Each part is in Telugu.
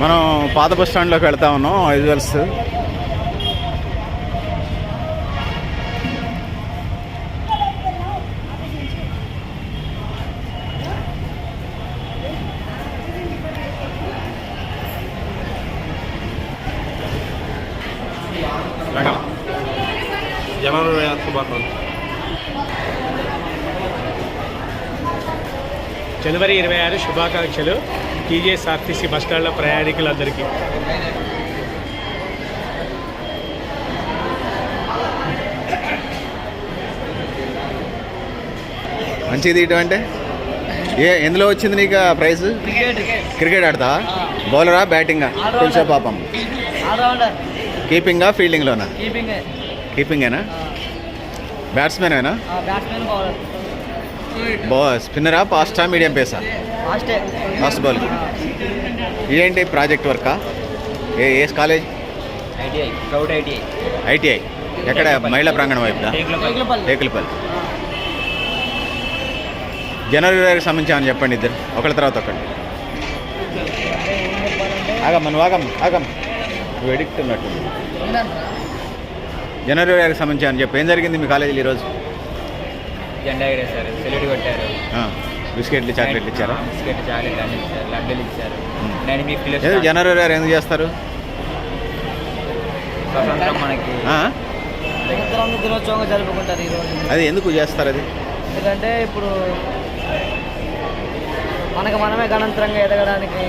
మనం పాత బస్ స్టాండ్లోకి వెళ్తా ఉన్నాం విజువల్స్ జనవరి జనవరి ఇరవై ఆరు శుభాకాంక్షలు. టీజీఎస్ఆర్టీసీ బస్టాండ్ల ప్రయాణికులందరికీ. మంచిది ఇటు అంటే? ఏ ఎందులో వచ్చింది నీకు ప్రైజ్? క్రికెట్. ఆడతావా? బౌలరా బ్యాటింగా? తెలుసా పాపం? కీపింగా ఫీల్డింగ్లోనా? కీపింగ్. కీపింగేనా? బ్యాట్స్మెనేనా? Batsmen bowler. బా స్పిన్నరా ఫాస్టా మీడియం పేసా ఫాస్టే బాల్ ఇదేంటి ప్రాజెక్ట్ వర్కా ఏ ఏ college ITI proud ITI. ITI. ఎక్కడ? మహిళా ప్రాంగణం వైపుదా? టేకులపల్లి జనవరి ఇరవైకి సంబంధించి అని చెప్పండి ఇద్దరు? ఒకళ్ళ తర్వాత ఒకళ్ళు. ఆగమ్మ నువ్వు ఆగమ్మ ఆగమ్మ. నువ్వు ఎడిక్ట్ ఉన్నట్టు. జనవరి ఇరవైకి సంబంధించి అని చెప్పి. ఏం జరిగింది మీ కాలేజీలో ఈరోజు? జెండా ఎగరేశారు సెల్యూట్ కొట్టారు. బిస్కెట్లు చాక్లెట్లు ఇచ్చారా? బిస్కెట్ చాక్లెట్ అన్ని ఇచ్చారు లడ్డూలు ఇచ్చారు. నైన్ ఫిఫ్టీలో ఎందుకు జనవరి ఇరవై ఎందుకు చేస్తారు? స్వతంత్రం మనకి? స్వతంత్రం దినోత్సవంగా జరుపుకుంటారు ఈరోజు అది ఎందుకు చేస్తారు అది? ఎందుకంటే ఇప్పుడు మనకు మనమే గణంతరంగా ఎదగడానికి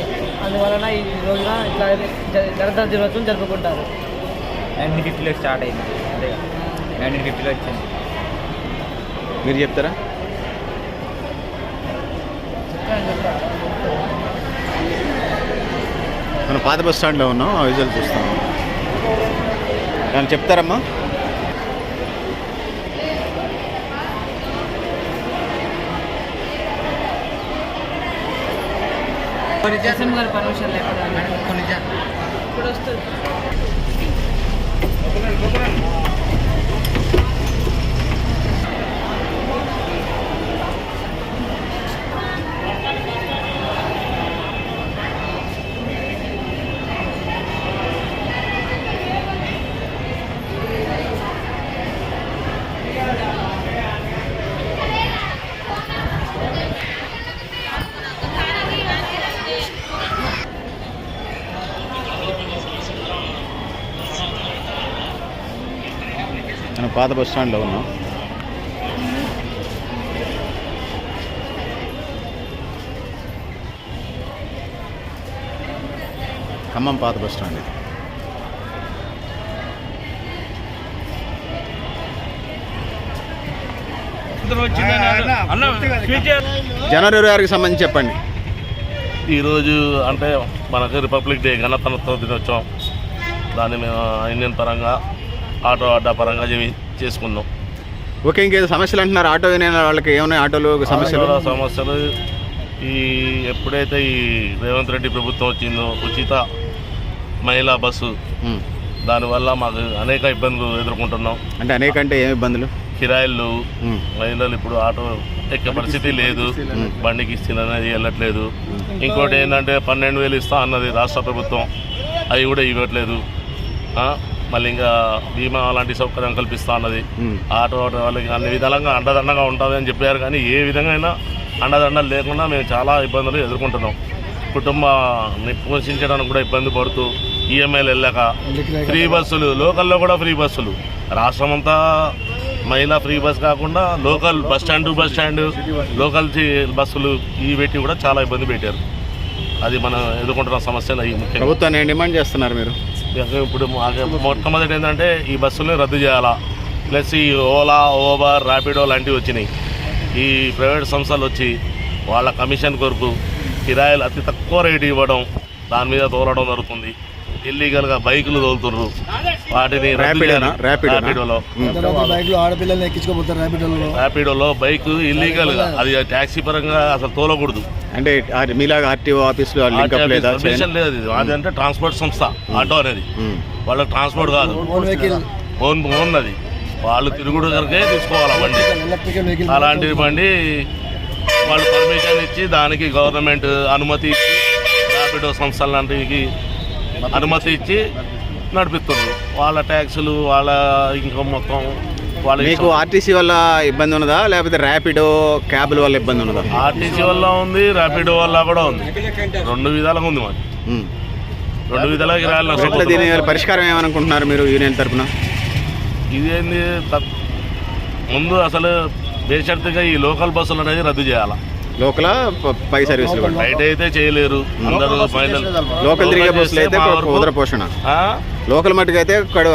అందువలన ఈ రోజున ఇట్లా జ- గణతంత్ర దినోత్సవం జరుపుకుంటారు. నైన్టీన్ ఫిఫ్టీలో స్టార్ట్ అయింది అదే నైన్టీన్ ఫిఫ్టీలో వచ్చింది. మీరు చెప్తారా? మనం పాత బస్ స్టాండ్లో ఉన్నాం ఆ విజువల్ చూస్తాం. ఏమైనా చెప్తారమ్మా? ఎస్ఎం గారి పర్మిషన్ లేకుండా ఇప్పుడు వస్తుంది. మనం పాత బస్ స్టాండ్లో ఉన్నాం. ఖమ్మం పాత బస్ స్టాండ్ ఇది. జనవరి ఇరవై ఆరుకి సంబంధించి చెప్పండి. ఈరోజు అంటే మనకు రిపబ్లిక్ డే గణతంత్ర దినోత్సవం. దాన్ని మేము ఇండియన్ పరంగా ఆటో అడ్డా పరంగా చేవి- చేసుకున్నాం ఓకే ఇంకేదో సమస్యలు అంటున్నారు? ఆటో యూనియన్ వాళ్ళకి ఏమైనా ఆటోలు సమస్యలు? సమస్యలు? ఈ ఎప్పుడైతే ఈ రేవంత్ రెడ్డి ప్రభుత్వం వచ్చిందో ఉచిత మహిళా బస్సు. దానివల్ల మాకు అనేక ఇబ్బందులు ఎదుర్కొంటున్నాం. అంటే అనేక అంటే ఏమి ఇబ్బందులు? కిరాయిలు. మహిళలు ఇప్పుడు ఆటో ఎక్కే పరిస్థితి లేదు. బండికి ఇస్తుంది అనేది వెళ్ళట్లేదు. ఇంకోటి ఏంటంటే పన్నెండు వేలు ఇస్తా అన్నది రాష్ట్ర ప్రభుత్వం. అవి కూడా ఇవ్వట్లేదు. ఆ, మళ్ళీ ఇంకా బీమా అలాంటి సౌకర్యం కల్పిస్తా అన్నది. ఉమ్. ఆటో వాళ్ళకి అన్ని విధాలుగా అండదండగా ఉంటుంది అని చెప్పారు కానీ ఏ విధంగా అయినా అండదండలు లేకుండా మేము చాలా ఇబ్బందులు ఎదుర్కొంటున్నాం. కుటుంబాన్ని పోషించడానికి కూడా ఇబ్బంది పడుతూ ఈఎంఐలు వెళ్ళాక ఫ్రీ బస్సులు లోకల్లో కూడా ఫ్రీ బస్సులు. రాష్ట్రం అంతా మహిళా ఫ్రీ బస్ కాకుండా local bus stand bus stand local బస్సులు ఇవి పెట్టి కూడా చాలా ఇబ్బంది పెట్టారు. అది మనం ఎదుర్కొంటున్న సమస్యలు ముఖ్యంగా. ప్రభుత్వాన్ని డిమాండ్ చేస్తున్నారు మీరు? ఇప్పుడు మాకు మొట్టమొదటి ఏంటంటే ఈ బస్సుల్ని రద్దు చేయాలా? ప్లస్ ఈ ఓలా ఓబర్ ర్యాపిడో లాంటివి వచ్చినాయి. ఈ ప్రైవేట్ సంస్థలు వచ్చి వాళ్ళ కమిషన్ కొరకు కిరాయిలు అతి తక్కువ రేటు ఇవ్వడం దాని మీద తోలడం జరుగుతుంది. ఇల్లీగల్గా బైకులు తోలుతుర్రు. వాటిని ర్యాపిడోలో ర్యాపిడోలో బైక్ ఇల్లీగల్గా అది ట్యాక్సీ పరంగా అసలు తోలకూడదు. అంటే ఆ- మీలాగా ఆర్టీఓ ఆఫీసులో లింకప్ లేదా పర్మిషన్ లేదు అది అది అంటే ట్రాన్స్పోర్ట్ సంస్థ ఆటో అనేది. ఉమ్. వాళ్ళకి ట్రాన్స్పోర్ట్ కాదు. ఓన్ వెహికల్ ఓన్ అది. వాళ్ళు తిరుగుడు కనుకే తీసుకోవాలి బండి. అలాంటి బండి వాళ్ళు పర్మిషన్ ఇచ్చి దానికి గవర్నమెంట్ అనుమతి ఇచ్చి ర్యాపిడో సంస్థల లాంటివి అనుమతి ఇచ్చి నడిపిస్తున్నారు. వాళ్ళ ట్యాక్సులు వాళ్ళ ఇన్కమ్ మొత్తం వాళ్ళ మీకు ఆర్టీసీ వల్ల ఇబ్బంది ఉన్నదా? లేకపోతే ర్యాపిడో క్యాబ్ల వల్ల ఇబ్బంది ఉన్నదా? ఆర్టీసీ వల్ల ఉంది ర్యాపిడో వల్ల కూడా ఉంది. రెండు విధాలుగా ఉంది మాకు. రెండు విధాలుగా దీని. పరిష్కారం ఏమనుకుంటున్నారు మీరు యూనియన్ తరపున? ఇదేంది ముందు అసలు బేషరతుగా ఈ లోకల్ బస్సులు అనేది రద్దు చేయాలి? లోకల్? ప- సర్వీసులు కూడా బయట అయితే చేయలేరు. అందరూ లోకల్ తిరిగే బస్సులు అయితే పోషణ. ఆ? లోకల్ మట్టుకు అయితే కడు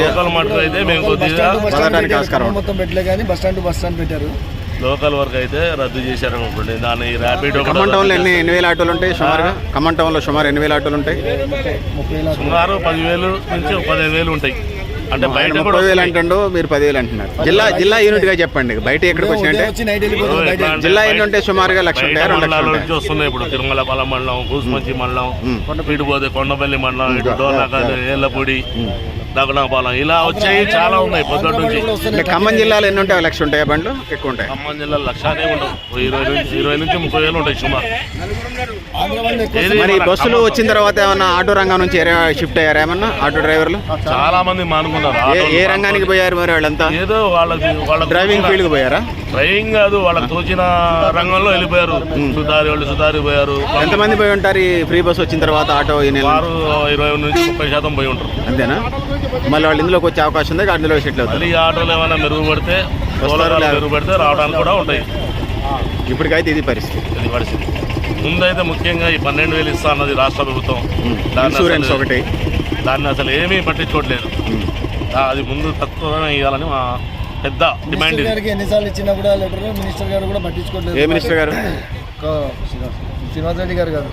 లోకల్ మటుకు అయితే మేము కొద్దిగా వదలడానికి ఆస్కారం. ఉంది. మొత్తం పెట్టలే కానీ బస్ స్టాండ్ బస్ స్టాండ్ పెట్టారు. లోకల్ వరకు అయితే రద్దు చేశారు అనుకోండి దాన్ని ర్యాపిడో ఖమ్మం టౌన్లో ఎన్ని. ఎన్ని వేల ఆటోలు ఉంటాయి సుమారుగా? ఖమ్మం టౌన్లో సుమారు ఎన్ని వేల ఆటోలు ఉంటాయి? ముప్పై వేల సుమారు పదివేలు నుంచి పదిహేను వేలు ఉంటాయి. అంటే బయట ముప్పై వేలు. అంటుండు మీరు పదివేలు అంటున్నారు. జిల్లా జిల్లా యూనిట్గా చెప్పండి బయట ఎక్కడికి ఉదయం వచ్చినాయంటే వచ్చి నైట్ వెళ్ళిపోతారు ఇప్పుడు బయట ఎట్లా అంటే జిల్లా ఎన్ని ఉంటాయి సుమారుగా లక్ష? నుంచి వస్తున్నాయి. ఇప్పుడు తిరుమలపాలెం మండలం కూసుమంచి మండలం. ఇటు పోతే కొండపల్లి మండలం ఇటు డోర్నాకాలు ఏళ్ళపూడి. దగనాపాలెం ఇలా వచ్చాయి చాలా ఉన్నాయి పొద్దున్న నుంచి. ఖమ్మం జిల్లాలో ఎన్ని ఉంటాయి లక్ష ఉంటాయా బండ్లు? ఎక్కువ ఉంటాయి? ఖమ్మం జిల్లా లక్షానే ఉండవు. ఇరవై నుంచి ఇరవై నుంచి ముప్పై వేలు ఉంటాయి సుమారు. వాళ్ళు మరి బస్సులు వచ్చిన తర్వాత ఏమన్నా ఆటో రంగం నుంచి షిఫ్ట్ అయ్యారా ఏమన్నా? ఆటో డ్రైవర్లు? చాలా మంది మానుకున్నారు ఏ రంగానికి పోయారు మరి వాళ్ళంతా? ఏదో వాళ్ళకి డ్రైవింగ్ ఫీల్డ్కి పోయారా? డ్రైవింగ్ కాదు వాళ్ళకి తోచిన రంగంలో వెళ్ళిపోయారు. సుధారి వాళ్ళు సుధారి పోయారు. ఎంతమంది పోయి ఉంటారు? ఈ ఫ్రీ బస్ వచ్చిన తర్వాత ఆటో ఈ నెల? వారు ఇరవై నుంచి ముప్పై శాతం పోయి ఉంటారు. అంతేనా? మళ్ళీ వాళ్ళు ఇందులోకి వచ్చే అవకాశం ఉంది? అందులో సెటిల్ అవుతారు? మళ్ళీ ఈ ఆటోలు ఏమైనా మెరుగుపడితే సోలార్? మెరుగుపడితే రావడానికి కూడా ఉంటాయి. ఇప్పటికైతే ఇది పరిస్థితి. ఇది పరిస్థితి. ముందైతే ముఖ్యంగా ఈ పన్నెండు వేలు ఇస్తా అన్నది రాష్ట్ర ప్రభుత్వం. దాన్ని ఇన్సూరెన్స్ అసలు- ఒకటి. దాన్ని అసలు ఏమీ పట్టించుకోవట్లేదు. అది ముందు తక్కువగానే ఇవ్వాలని మా పెద్ద డిమాండ్ గారికి ఎన్నిసార్లు ఇచ్చినా కూడా లెటర్ మినిస్టర్ గారు కూడా పట్టించుకోవట్లేదు. ఏ మినిస్టర్ గారు? శ్రీనివాస్ రెడ్డి గారు కాదు.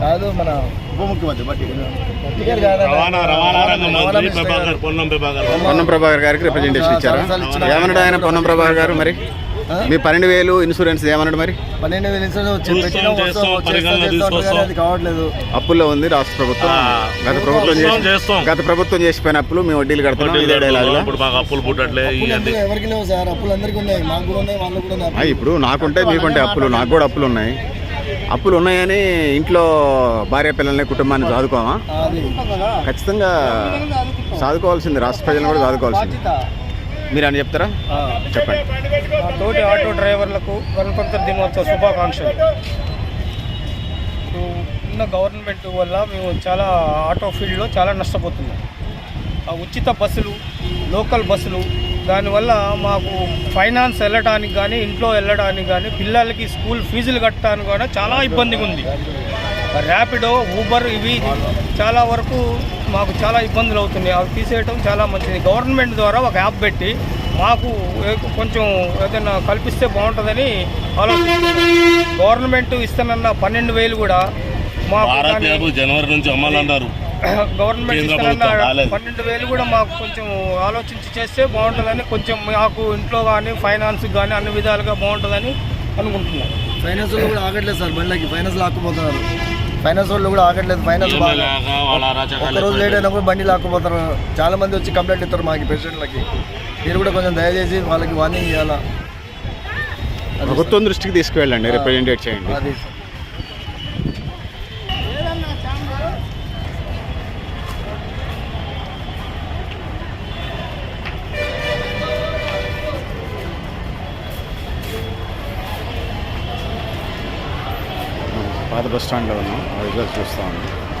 కాదు మన ఉప ముఖ్యమంత్రి. పొన్నం ప్రభాకర్ గారికి రిప్రజెంటేషన్ ఇచ్చారా? ఏమన్నాడు ఆయన పొన్నం ప్రభాకర్ గారు మరి? మీ పన్నెండు వేలు ఇన్సూరెన్స్ ఏమన్నాడు మరి? పన్నెండు వేలు ఇన్సూరెన్స్ కావట్లేదు. అప్పుల్లో ఉంది రాష్ట్ర ప్రభుత్వం. గత ప్రభుత్వం. గత ప్రభుత్వం చేసిపోయిన అప్పులు మేము వడ్డీలు కడుతున్నాం అప్పులు పుట్టట్లే ఎవరికి లేవు సార్? అప్పులు అందరికీ ఉన్నాయి. మాకు కూడా ఉన్నాయి వాళ్ళకు కూడా ఉన్నాయి. ఇప్పుడు నాకుంటే మీకుంటే అప్పులు నాకు కూడా అప్పులు ఉన్నాయి. అప్పులు ఉన్నాయని ఇంట్లో భార్య పిల్లల్ని కుటుంబాన్ని చదువుకోమా అది. ఖచ్చితంగా చదువుకోవాల్సింది రాష్ట్ర ప్రజలను కూడా చదువుకోవాల్సింది మీరు అని చెప్తారా. చెప్పండి. తోటి ఆటో డ్రైవర్లకు గణతంత్ర దినోత్సవ శుభాకాంక్షలు. ఇప్పుడు ఉన్న గవర్నమెంట్ వల్ల మేము చాలా ఆటో ఫీల్డ్లో చాలా నష్టపోతున్నాం. ఆ ఉచిత బస్సులు లోకల్ బస్సులు దానివల్ల మాకు ఫైనాన్స్ వెళ్ళడానికి కానీ ఇంట్లో వెళ్ళడానికి కానీ పిల్లలకి స్కూల్ ఫీజులు కట్టడానికి కానీ చాలా ఇబ్బందిగా ఉంది ర్యాపిడో ఊబర్ ఇవి చాలా వరకు మాకు చాలా ఇబ్బందులు అవుతున్నాయి. అవి తీసేయటం చాలా మంచిది. గవర్నమెంట్ ద్వారా ఒక యాప్ పెట్టి మాకు కొంచెం ఏదైనా కల్పిస్తే బాగుంటుందని ఆలోచిస్తున్నాం. గవర్నమెంట్ ఇస్తానన్న పన్నెండు వేలు కూడా మాకు జనవరి నుంచి అమలు అన్నారు. గవర్నమెంట్ ఇస్తానన్న. పన్నెండు వేలు కూడా మాకు కొంచెం ఆలోచించి చేస్తే బాగుంటుందని కొంచెం మాకు ఇంట్లో కానీ ఫైనాన్స్ కానీ అన్ని విధాలుగా బాగుంటుందని అనుకుంటున్నాం. ఫైనాన్స్ వాళ్ళు కూడా ఆగట్లేదు సార్. బండ్లకి ఫైనాన్స్ లాక్కుపోతున్నారు. ఫైనాన్స్ వాళ్ళు కూడా ఆగట్లేదు ఫైనాన్స్ ఒక రోజు లేట్ అయినా కూడా బండి లాక్కుపోతారు. చాలా మంది వచ్చి కంప్లైంట్ ఇస్తారు మాకు పేషెంట్లకి మీరు కూడా కొంచెం దయచేసి వాళ్ళకి వార్నింగ్ ఇవ్వాలా ప్రభుత్వం దృష్టికి తీసుకువెళ్ళండి రిప్రజెంటేట్ చేయండి. పాత బస్ స్టాండ్లో ఉన్నాం. వైజాగ్ చూస్తూ ఉన్నాం.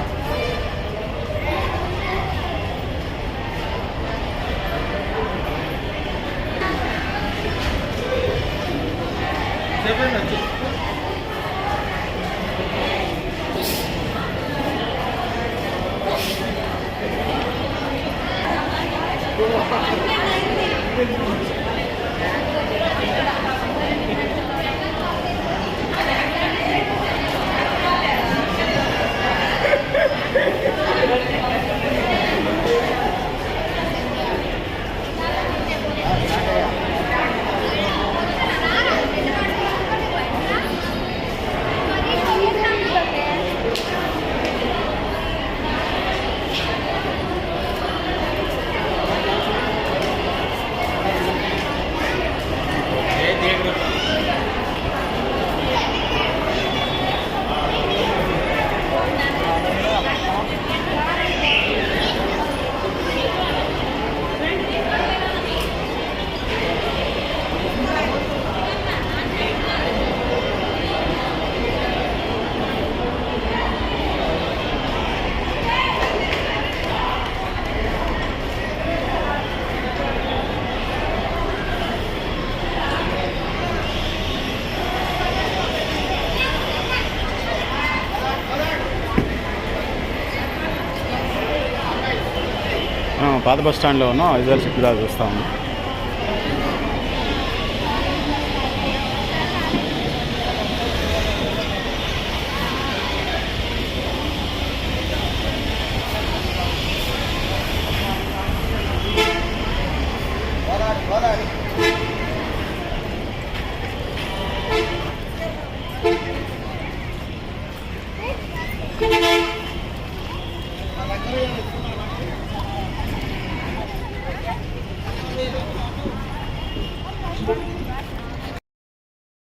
పాత బస్ స్టాండ్లో ఉన్నాం ఐదు షిఫ్ట్ దాకా చూస్తా ఉన్నాం.